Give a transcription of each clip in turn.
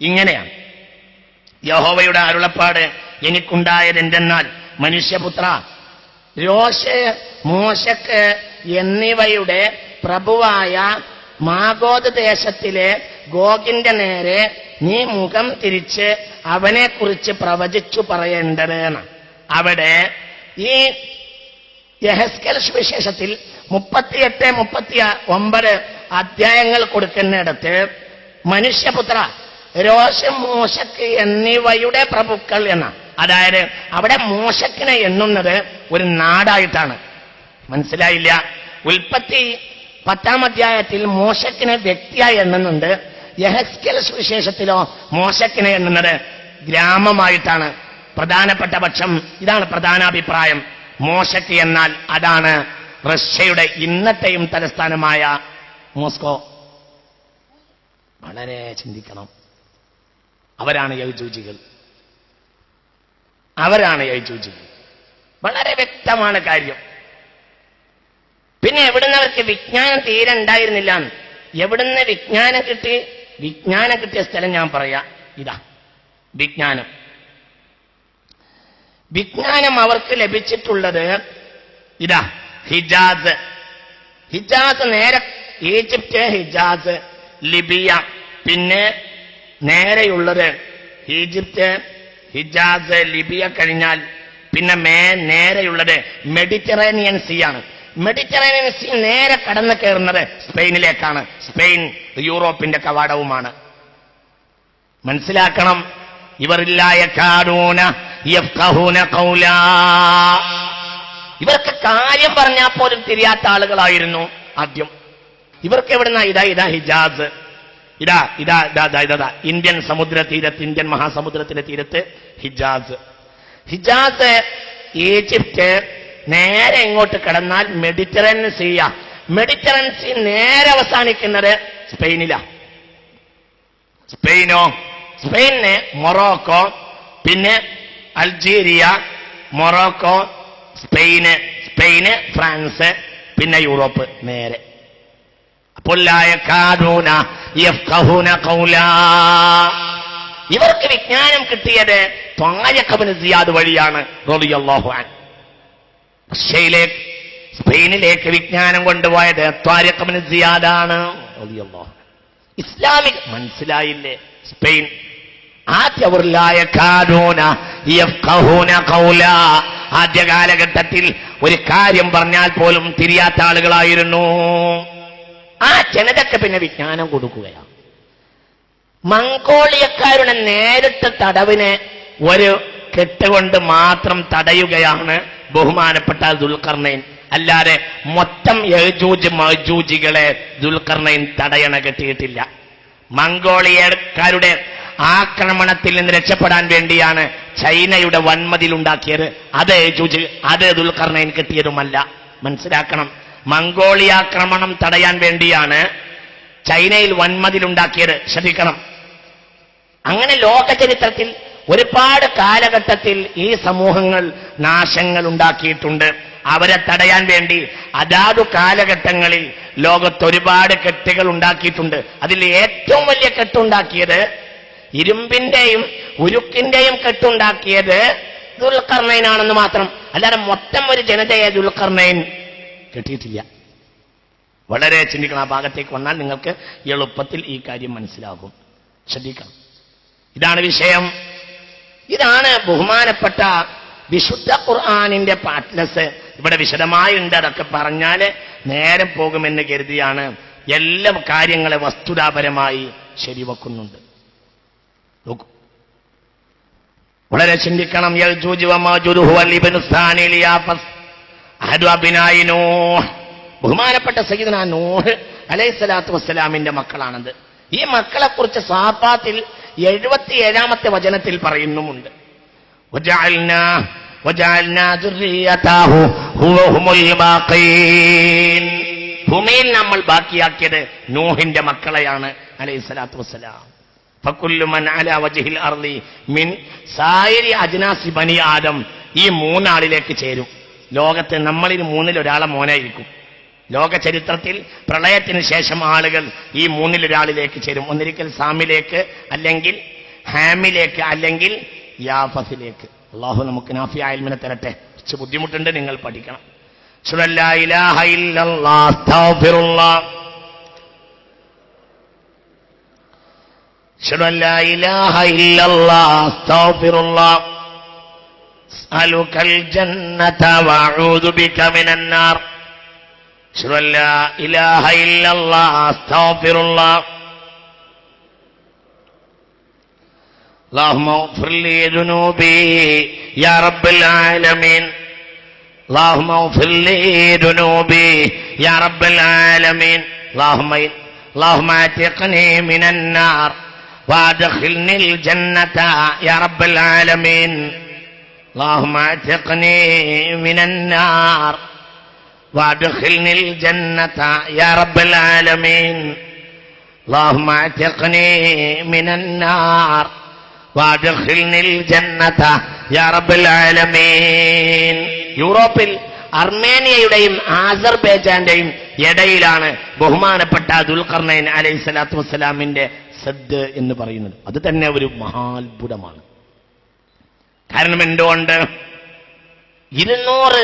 ഇങ്ങനെയാണ്. യഹോവയുടെ അരുളപ്പാട് എനിക്കുണ്ടായത് എന്തെന്നാൽ മനുഷ്യപുത്ര രോഷ മോശക്ക് എന്നിവയുടെ പ്രഭുവായ മാഗോദ് ദേശത്തിലെ ഗോഗിന്റെ നേരെ നീ മുഖം തിരിച്ച് അവനെക്കുറിച്ച് പ്രവചിച്ചു പറയേണ്ടതാണ് അവിടെ ഈ യഹസ്കൽ സുവിശേഷത്തിൽ മുപ്പത്തിയെട്ട് മുപ്പത്തി ഒമ്പത് അധ്യായങ്ങൾ കൊടുക്കുന്നിടത്ത് മനുഷ്യപുത്ര രോഷം മോശക്ക് എന്നിവയുടെ പ്രഭുക്കൾ എന്ന. അതായത് അവിടെ മോശക്കിനെ എണ്ണുന്നത് ഒരു നാടായിട്ടാണ്. മനസ്സിലായില്ല? ഉൽപ്പത്തി പത്താം അധ്യായത്തിൽ മോശക്കിനെ വ്യക്തിയായി എണ്ണുന്നുണ്ട്. യഹസ്കൽ സുവിശേഷത്തിലോ മോശക്കിനെ എണ്ണുന്നത് ഗ്രാമമായിട്ടാണ്. പ്രധാനപ്പെട്ട പക്ഷം ഇതാണ് പ്രധാന അഭിപ്രായം മോശക്ക് എന്നാൽ അതാണ് റഷ്യയുടെ ഇന്നത്തെയും തലസ്ഥാനമായ മോസ്കോ. വളരെ ചിന്തിക്കണം. അവരാണ് യജൂജികൾ അവരാണ് യജൂജികൾ വളരെ വ്യക്തമാണ് കാര്യം. പിന്നെ എവിടുന്ന് അവർക്ക് വിജ്ഞാനം തീരെ ഉണ്ടായിരുന്നില്ല എവിടുന്ന് വിജ്ഞാനം കിട്ടി? വിജ്ഞാനം കിട്ടിയ സ്ഥലം ഞാൻ പറയാം. ഇതാ വിജ്ഞാനം. വിജ്ഞാനം അവർക്ക് ലഭിച്ചിട്ടുള്ളത് ഇതാ ഹിജാസ്. ഹിജാസ് നേരെ ഈജിപ്റ്റ് ഹിജാസ് ലിബിയ പിന്നെ നേരെയുള്ളത് ഈജിപ്ത് ഹിജാസ് ലിബിയ കഴിഞ്ഞാൽ പിന്നെ മേ നേരെയുള്ളത് മെഡിറ്ററേനിയൻ സീ ആണ് മെഡിറ്ററേനിയൻ സീ നേരെ കടന്നു കയറുന്നത് സ്പെയിനിലേക്കാണ്. സ്പെയിൻ യൂറോപ്പിന്റെ കവാടവുമാണ്. മനസ്സിലാക്കണം. ഇവരില്ലായ. ഇവർക്ക് കാര്യം പറഞ്ഞാൽ പോലും തിരിയാത്ത ആളുകളായിരുന്നു ആദ്യം. ഇവർക്ക് എവിടുന്ന ഇതാ ഇതാ ഹിജാസ്. ഇതാ ഇതാ ഇതാ ഇതാ ഇതാ, ഇന്ത്യൻ സമുദ്ര തീരത്ത് ഇന്ത്യൻ മഹാസമുദ്രത്തിന്റെ തീരത്ത് ഹിജാസ്. ഹിജാസ് ഈജിപ്റ്റ് നേരെ ഇങ്ങോട്ട് കടന്നാൽ മെഡിറ്ററേനിയൻ സീയ മെഡിറ്ററേനിയൻ സീ നേരെ അവസാനിക്കുന്നത് സ്പെയിനിലാ. സ്പെയിനോ? സ്പെയിന് മൊറോക്കോ പിന്നെ Algeria Morocco Spain Spain France പിന്നെ യൂറോപ്പ് നേരെ. ഇവർക്ക് വിജ്ഞാനം കിട്ടിയത് ത്വായക്കബിന് സിയാദ് വഴിയാണ് റഷ്യയിലേക്ക് സ്പെയിനിലേക്ക് വിജ്ഞാനം കൊണ്ടുപോയത് ത്വാരക്കബിന് സിയാദാണ്. ഇസ്ലാമിക് മനസ്സിലായില്ലേ സ്പെയിൻ ആദ്യവരിലായ കാനൂന. ആദ്യ കാലഘട്ടത്തിൽ ഒരു കാര്യം പറഞ്ഞാൽ പോലും തിരിയാത്ത ആളുകളായിരുന്നു ആ ജനതയ്ക്ക് പിന്നെ വിജ്ഞാനം കൊടുക്കുകയാണ്. മംഗോളിയക്കാരുടെ നേരിട്ട് തടവിനെ ഒരു കെട്ടുകൊണ്ട് മാത്രം തടയുകയാണ് ബഹുമാനപ്പെട്ട ദുൽഖർണൈൻ. അല്ലാതെ മൊത്തം യജൂജ് മജൂജികളെ ദുൽഖർണൈൻ തടയണ കെട്ടിയിട്ടില്ല. മംഗോളിയക്കാരുടെ ആക്രമണത്തിൽ നിന്ന് രക്ഷപ്പെടാൻ വേണ്ടിയാണ് ചൈനയുടെ വൻമതിൽ ഉണ്ടാക്കിയത്. അത് യജൂജ് അത് ദുൽഖർണൈൻ കെട്ടിയതുമല്ല. മനസ്സിലാക്കണം. മംഗോളിയ ആക്രമണം തടയാൻ വേണ്ടിയാണ് ചൈനയിൽ വൻമതിലുണ്ടാക്കിയത്. ശ്രദ്ധിക്കണം. അങ്ങനെ ലോക ചരിത്രത്തിൽ ഒരുപാട് കാലഘട്ടത്തിൽ ഈ സമൂഹങ്ങൾ നാശങ്ങൾ ഉണ്ടാക്കിയിട്ടുണ്ട് അവരെ തടയാൻ വേണ്ടി അതാതു കാലഘട്ടങ്ങളിൽ ലോകത്ത് ഒരുപാട് കെട്ടുകൾ ഉണ്ടാക്കിയിട്ടുണ്ട് അതിൽ ഏറ്റവും വലിയ കെട്ടുണ്ടാക്കിയത് ഇരുമ്പിന്റെയും ഉരുക്കിന്റെയും കെട്ടുണ്ടാക്കിയത് ദുൽഖർണൈനാണെന്ന് മാത്രം. അല്ലാതെ മൊത്തം ഒരു ജനതയെ ദുൽഖർണൈൻ കെട്ടിയിട്ടില്ല. വളരെ ചിന്തിക്കണം ആ ഭാഗത്തേക്ക് വന്നാൽ നിങ്ങൾക്ക് എളുപ്പത്തിൽ ഈ കാര്യം മനസ്സിലാകും. ശ്രദ്ധിക്കണം. ഇതാണ് വിഷയം. ഇതാണ് ബഹുമാനപ്പെട്ട വിശുദ്ധ ഖുർആാനിന്റെ പാറ്റ്ലസ് ഇവിടെ വിശദമായി ഉണ്ട് അതൊക്കെ പറഞ്ഞാൽ നേരം പോകുമെന്ന് കരുതിയാണ് എല്ലാ കാര്യങ്ങളെ വസ്തുതാപരമായി ശരിവെക്കുന്നുണ്ട്. വളരെ ചിന്തിക്കണം. ബഹുമാനപ്പെട്ട സയ്യിദന നൂഹ് അലൈഹി സ്വലാത്തു വസ്സലാമിന്റെ മക്കളാണത്. ഈ മക്കളെക്കുറിച്ച് സാപ്പാത്തിൽ എഴുപത്തിയേഴാമത്തെ വചനത്തിൽ പറയുന്നുമുണ്ട്. ഭൂമിയിൽ നമ്മൾ ബാക്കിയാക്കിയത് നൂഹിന്റെ മക്കളെയാണ് അലൈഹി സ്വലാത്തു വസ്സലാം ഈ മൂന്നാളിലേക്ക് ചേരും. ലോകത്ത് നമ്മളിൽ മൂന്നിൽ ഒരാളെ മോനായിരിക്കും. ലോക ചരിത്രത്തിൽ പ്രളയത്തിന് ശേഷം ആളുകൾ ഈ മൂന്നിലൊരാളിലേക്ക് ചേരും. ഒന്നിരിക്കൽ സാമിലേക്ക് അല്ലെങ്കിൽ ഹാമിലേക്ക് അല്ലെങ്കിൽ യാഫസിലേക്ക് അള്ളാഹു നമുക്ക് നാഫി ആൽമിനെ തരട്ടെ. കുറച്ച് ബുദ്ധിമുട്ടുണ്ട് നിങ്ങൾ പഠിക്കണം. അഷ്ഹദു അൻ ലാ ഇലാഹ ഇല്ലല്ലാഹ് أسألك الجنة وأعوذ بك من النار. أشهد أن لا إله إلا الله أستغفر الله. اللهم اغفر لي ذنوبي يا رب العالمين. اللهم اغفر لي ذنوبي يا رب العالمين. اللهم اللهم اعتقني من النار وأدخلني الجنة يا رب العالمين. اللهم اعتقني من النار وادخلني الجنة يا رب العالمين اللهم اعتقني من النار وادخلني الجنة يا رب العالمين യൂറോപ്പിൽ അർമേനിയയുടെയും ആസർബൈജാന്റെയും ഇടയിലാണ് ബഹുമാനപ്പെട്ട ദുൽഖർണൈൻ അലൈഹി സ്വലാത്തു വസ്സലാമിന്റെ സദ് എന്ന് പറയുന്നത് അത് തന്നെ ഒരു മഹാത്ഭുതമാണ് കാരണം എന്തുകൊണ്ട്? ഇരുന്നൂറ്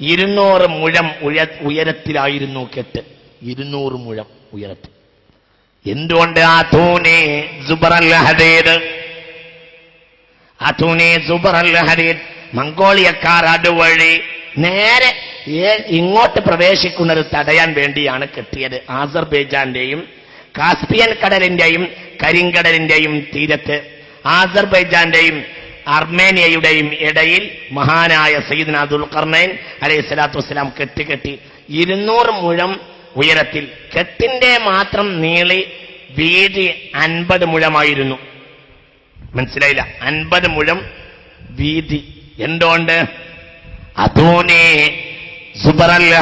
ഇരുന്നൂറ് മുഴം ഉയ ഉയരത്തിലായിരുന്നു കെട്ട്. ഇരുന്നൂറ് മുഴം ഉയരത്തിൽ. എന്തുകൊണ്ട് ആ തൂനെ സുബറൽ ഹദീദ്? ആ തൂനെ സുബറൽ ഹദീദ് മംഗോളിയക്കാർ അതുവഴി നേരെ ഇങ്ങോട്ട് പ്രവേശിക്കുന്നത് തടയാൻ വേണ്ടിയാണ് കെട്ടിയത്. ആസർബൈജാന്റെയും കാസ്പിയൻ കടലിന്റെയും കരിങ്കടലിന്റെയും തീരത്ത്. ആസർബൈജാന്റെയും അർമേനിയയുടെയും ഇടയിൽ മഹാനായ സയ്യിദ്ന ദുൽഖർണൈൻ അലൈഹി സ്വലാത്തു വസ്സലാം കെട്ടിക്കെട്ടി ഇരുന്നൂറ് മുഴം ഉയരത്തിൽ കെട്ടിന്റെ മാത്രം നീളി വീതി അൻപത് മുഴമായിരുന്നു. മനസ്സിലായില്ല? അൻപത് മുഴം വീതി. എന്തുകൊണ്ട്? അതോനെ സുബറൽ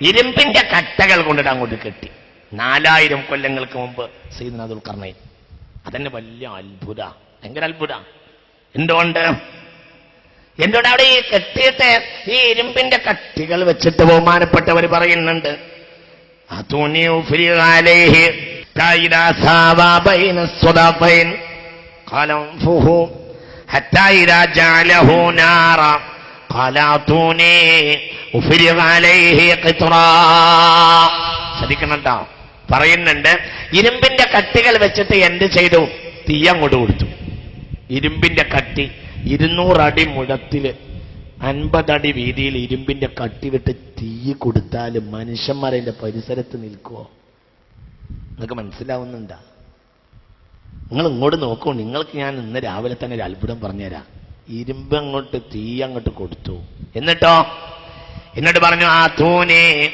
ഇരുമ്പിന്റെ കട്ടകൾ കൊണ്ടിട്ട് അങ്ങോട്ട് കെട്ടി. നാലായിരം കൊല്ലങ്ങൾക്ക് മുമ്പ് സീദ് അതുൽ കർണൈൻ അതന്നെ വലിയ അത്ഭുത. ഭയങ്കര അത്ഭുതം എന്തുകൊണ്ട്? എന്തുകൊണ്ട് അവിടെ ഈ കെട്ടിയിട്ട് ഈ ഇരുമ്പിന്റെ കട്ടികൾ വെച്ചിട്ട് ബഹുമാനപ്പെട്ടവർ പറയുന്നുണ്ട്? ശ്രദ്ധിക്കണട്ടോ. പറയുന്നുണ്ട് ഇരുമ്പിന്റെ കട്ടികൾ വെച്ചിട്ട് എന്ത് ചെയ്തു? തീ അങ്ങോട്ട് കൊടുത്തു. ഇരുമ്പിന്റെ കട്ടി ഇരുന്നൂറടി മുഴത്തിൽ അൻപതടി വീതിയിൽ ഇരുമ്പിന്റെ കട്ടി വിട്ട് തീ കൊടുത്താൽ മനുഷ്യന്മാരെ പരിസരത്ത് നിൽക്കുമോ നിങ്ങൾക്ക് മനസ്സിലാവുന്നുണ്ടാ? നിങ്ങൾ ഇങ്ങോട്ട് നോക്കൂ. നിങ്ങൾക്ക് ഞാൻ ഇന്ന് രാവിലെ തന്നെ ഒരു അത്ഭുതം പറഞ്ഞുതരാം. ഇരുമ്പ് അങ്ങോട്ട് തീ അങ്ങോട്ട് കൊടുത്തു. എന്നിട്ടോ? എന്നിട്ട് പറഞ്ഞു ആ തൂനെ.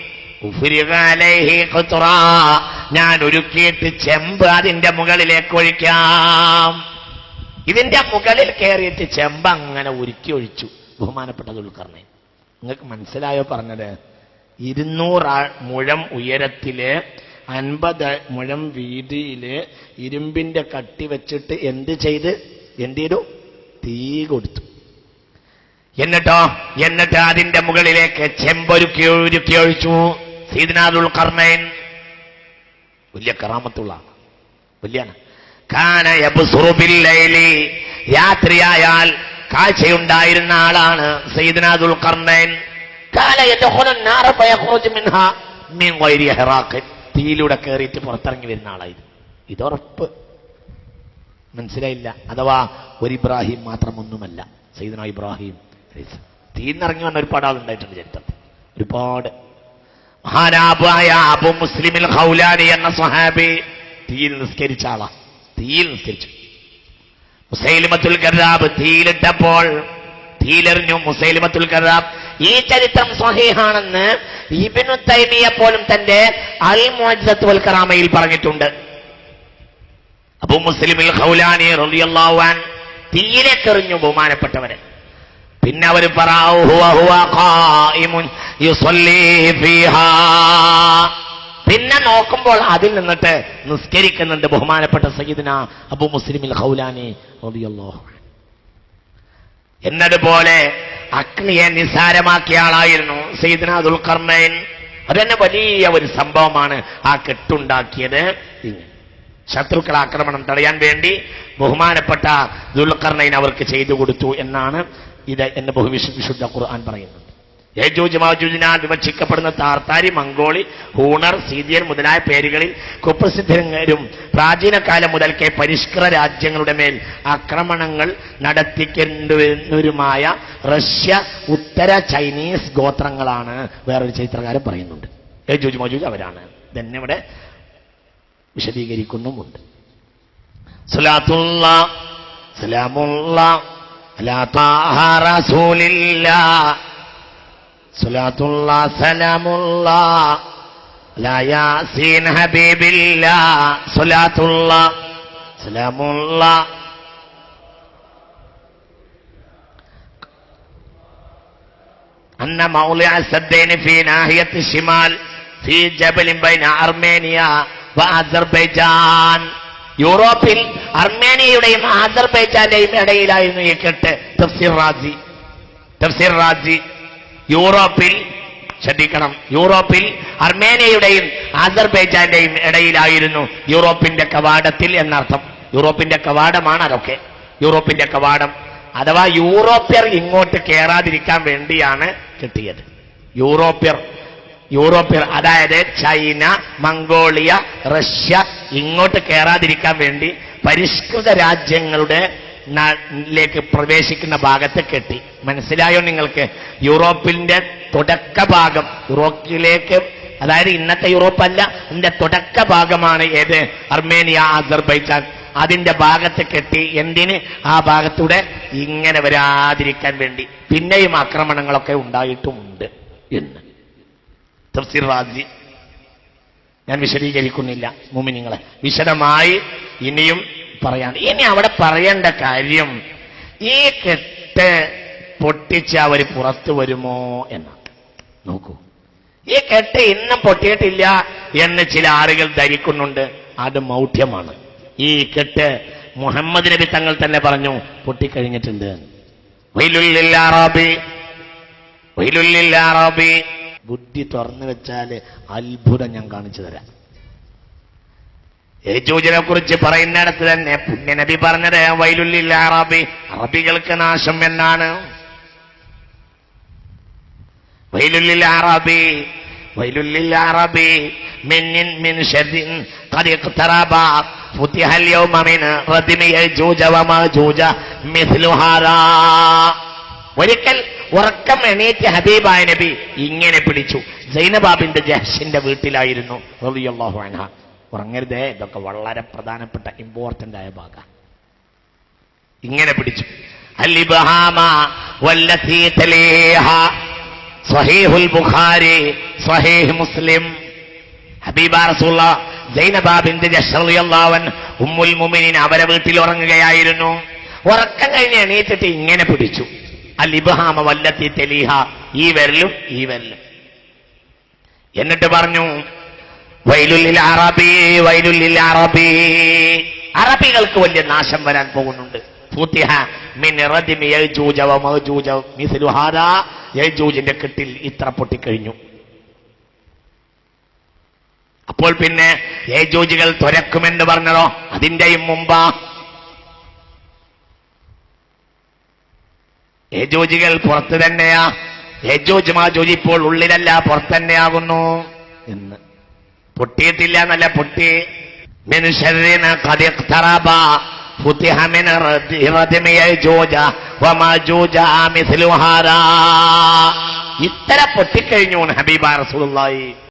ഞാൻ ഒരുക്കിയിട്ട് ചെമ്പ് അതിന്റെ മുകളിലേക്ക് ഒഴിക്കാം. ഇതിന്റെ മുകളിൽ കയറിയിട്ട് ചെമ്പ അങ്ങനെ ഉരുക്കി ഒഴിച്ചു. ബഹുമാനപ്പെട്ട ദുൽഖർണി നിങ്ങൾക്ക് മനസ്സിലായോ പറഞ്ഞത്? ഇരുന്നൂറ് മുഴം ഉയരത്തിൽ അൻപത് മുഴം വീതിയിൽ ഇരുമ്പിന്റെ കട്ടി വെച്ചിട്ട് എന്ത് ചെയ്ത്? എന്ത് ചെയ്തു? തീ കൊടുത്തു. എന്നിട്ടോ? എന്നിട്ട് അതിന്റെ മുകളിലേക്ക് ചെമ്പൊരുക്കി ഒരുക്കി ഒഴിച്ചു. സീതനാഥുൽ കർണയൻ വലിയ കറാമത്തുള്ള. വലിയാണ് രാത്രിയായാൽ കാഴ്ചയുണ്ടായിരുന്ന ആളാണ് സയ്യിദ്നാദുൽ കർണൈൻ തീയിലൂടെ കയറിയിട്ട് പുറത്തിറങ്ങി വരുന്ന ആളായിരുന്നു. ഇതുറപ്പ്. മനസ്സിലായില്ല. അഥവാ ഒരു ഇബ്രാഹിം മാത്രം ഒന്നുമല്ല സയ്യിദ്ന ഇബ്രാഹിം. തീന്നിറങ്ങി വന്ന ഒരുപാട് ആളുണ്ടായിട്ടുണ്ട് ചരിത്രത്തിൽ. ഒരുപാട്. മഹാനാബായ അബു മുസ്ലിമിൽ ഹൗലാനി എന്ന സ്വഹാബി തീയിൽ നിസ്കരിച്ച ആളാ. തീയിൽ നിസ്കരിച്ചു മുസൈലിമത്തുൽ കറാബ് തീയിലിട്ടപ്പോൾ തീയിലെറിഞ്ഞു. മുസൈലിമത്തുൽ കറാബ് ഈ ചരിത്രം സ്വഹീഹാണെന്ന് ഇബിനു തൈമിയ പോലും തന്റെ അൽ മോജത്ത് കറാമയിൽ പറഞ്ഞിട്ടുണ്ട്. അബു മുസ്ലിമിൽ ഖൗലാനി റളിയല്ലാഹു അൻ തീയിലേക്ക് എറിഞ്ഞു ബഹുമാനപ്പെട്ടവരെ. പിന്നെ അവർ പിന്നെ നോക്കുമ്പോൾ അതിൽ നിന്നിട്ട് നിസ്കരിക്കുന്നുണ്ട് ബഹുമാനപ്പെട്ട സയ്യിദിന അബു മുസ്ലിമിൽ ഹൗലാനി എന്നതുപോലെ അഗ്നിയെ നിസാരമാക്കിയ ആളായിരുന്നു സയ്യിദ്ന അത് അതന്നെ വലിയ ഒരു സംഭവമാണ് ആ കെട്ടുണ്ടാക്കിയത്. ശത്രുക്കൾ ആക്രമണം തടയാൻ വേണ്ടി ബഹുമാനപ്പെട്ട ദുൽഖർണൈൻ അവർക്ക് ചെയ്തു കൊടുത്തു എന്നാണ് ഇത് എന്റെ ബഹുവിശുദ്ധ വിശുദ്ധ ഖുർആൻ പറയുന്നത്. യജൂജ് മാജൂജിനാൽ വിവക്ഷിക്കപ്പെടുന്ന താർത്താരി മംഗോളി ഹൂണർ സീതിയൻ മുതലായ പേരുകളിൽ കുപ്രസിദ്ധരും പ്രാചീന കാലം മുതൽക്കേ പരിഷ്കൃത രാജ്യങ്ങളുടെ മേൽ ആക്രമണങ്ങൾ നടത്തിക്കുന്നവരുമായ റഷ്യ ഉത്തര ചൈനീസ് ഗോത്രങ്ങളാണ് വേറൊരു ചരിത്രകാരൻ പറയുന്നുണ്ട്. യജൂജ് മാജൂജ് അവരാണ് തന്നെ ഇവിടെ വിശദീകരിക്കുന്നുമുണ്ട് സലാത്തുള്ള സലാമുള്ള അലാ താഹ റസൂലില്ലാ സലാത്തുള്ള സലാമുള്ള അലാ യാസീൻ ഹബീബില്ലാ സലാത്തുള്ള സലാമുള്ള أن موضع السدين في ناحية الشمال في جبل بين أرمينيا وأذربيجان യൂറോപ്പിൽ അർമേനിയയുടെയും ആസർബൈജാന്റെയും ഇടയിലായിരുന്നു ഈ കെട്ട് തഫ്സീർ റാസി തഫ്സീർ റാസി യൂറോപ്പിൽ ശ്രദ്ധിക്കണം യൂറോപ്പിൽ അർമേനിയയുടെയും ആസർബൈജാന്റെയും ഇടയിലായിരുന്നു യൂറോപ്പിന്റെ കവാടത്തിൽ എന്നർത്ഥം. യൂറോപ്പിന്റെ കവാടമാണ് അതൊക്കെ. യൂറോപ്പിന്റെ കവാടം. അഥവാ യൂറോപ്യർ ഇങ്ങോട്ട് കയറാതിരിക്കാൻ വേണ്ടിയാണ് കിട്ടിയത്. യൂറോപ്യർ യൂറോപ്യർ അതായത് ചൈന മംഗോളിയ റഷ്യ ഇങ്ങോട്ട് കയറാതിരിക്കാൻ വേണ്ടി പരിഷ്കൃത രാജ്യങ്ങളുടെ ലേക്ക് പ്രവേശിക്കുന്ന ഭാഗത്ത് കെട്ടി. മനസ്സിലായോ നിങ്ങൾക്ക്? യൂറോപ്പിന്റെ തുടക്ക ഭാഗം യൂറോപ്പിലേക്ക് അതായത് ഇന്നത്തെ യൂറോപ്പ് അല്ല ഇതിന്റെ തുടക്ക ഭാഗമാണ് ഏത്? Armenia Azerbaijan. അതിന്റെ ഭാഗത്ത് കെട്ടി എന്തിന്? ആ ഭാഗത്തൂടെ ഇങ്ങനെ വരാതിരിക്കാൻ വേണ്ടി. പിന്നെയും ആക്രമണങ്ങളൊക്കെ ഉണ്ടായിട്ടുമുണ്ട് എന്ന്. തഫ്സീർ റാസി ഞാൻ വിശദീകരിക്കുന്നില്ല. മുമിനിങ്ങളെ വിശദമായി ഇനിയും പറയാൻ ഇനി അവിടെ പറയേണ്ട കാര്യം ഈ കെട്ട് പൊട്ടിച്ച് അവർ പുറത്തു വരുമോ എന്നാണ്. നോക്കൂ. ഈ കെട്ട് ഇന്നും പൊട്ടിയിട്ടില്ല എന്ന് ചില ആളുകൾ ധരിക്കുന്നുണ്ട്. അത് മൗഢ്യമാണ്. ഈ കെട്ട് മുഹമ്മദ് നബി തങ്ങൾ തന്നെ പറഞ്ഞു പൊട്ടിക്കഴിഞ്ഞിട്ടുണ്ട്. ബുദ്ധി തുറന്നു വെച്ചാൽ അത്ഭുതം ഞാൻ കാണിച്ചു തരാം. യേജൂജിനെ കുറിച്ച് പറയുന്നിടത്ത് തന്നെ പുണ്യനബി പറഞ്ഞത് വൈലുല്ലിൽ അറബി അറബികൾക്ക് നാശം എന്നാണ് വൈലുല്ലിൽ അറബി വൈലുല്ലിൽ അറബി മിന്നിൻ മിൻ ഷർരിൻ قد اقترب فتح اليوم من ردم يجوج وماجوج مثل هذا ഒരിക്കൽ ഉറക്കം എണീറ്റ് ഹബീബായ നബി ഇങ്ങനെ പിടിച്ചു സൈനബാബിന്റെ ജഹ്ഷിന്റെ വീട്ടിലായിരുന്നു റളിയല്ലാഹു അൻഹ ഉറങ്ങരുതേ ഇതൊക്കെ വളരെ പ്രധാനപ്പെട്ട ഇമ്പോർട്ടന്റ് ആയ ഭാഗ. ഇങ്ങനെ പിടിച്ചു. സ്വഹീഹുൽ ബുഖാരി മുസ്ലിം. ഹബീബ ഉമ്മുൽ അവരെ വീട്ടിൽ ഉറങ്ങുകയായിരുന്നു. ഉറക്കം കഴിഞ്ഞ് എണീറ്റിട്ട് ഇങ്ങനെ പിടിച്ചു. അൽ ഇബ്ഹാമ വല്ലത്തി തെലീഹ ഈ വരലും ഈ വരലും. എന്നിട്ട് പറഞ്ഞു അറബി വൈലുല്ലിൽ അറബി. അറബികൾക്ക് വലിയ നാശം വരാൻ പോകുന്നുണ്ട്. യജൂജിന്റെ കെട്ടിൽ ഇത്ര പൊട്ടിക്കഴിഞ്ഞു. അപ്പോൾ പിന്നെ യജൂജികൾ തുരക്കുമെന്ന് പറഞ്ഞതോ? അതിന്റെയും മുമ്പാ. യജൂജികൾ പുറത്ത് തന്നെയാ. യജൂജ് മാജൂജ് ഇപ്പോൾ ഉള്ളിലല്ല പുറത്തന്നെയാകുന്നു എന്ന്. പൊട്ടിയിട്ടില്ല എന്നല്ല പൊട്ടി മിനുഷരീന കതിറബ ഫുത്തിഹമിന ജോജ വമാ ജൂജ മിഥിലുഹാര. ഇത്തര പൊട്ടിക്കഴിഞ്ഞു ഹബീബ റസൂലുള്ളാഹി.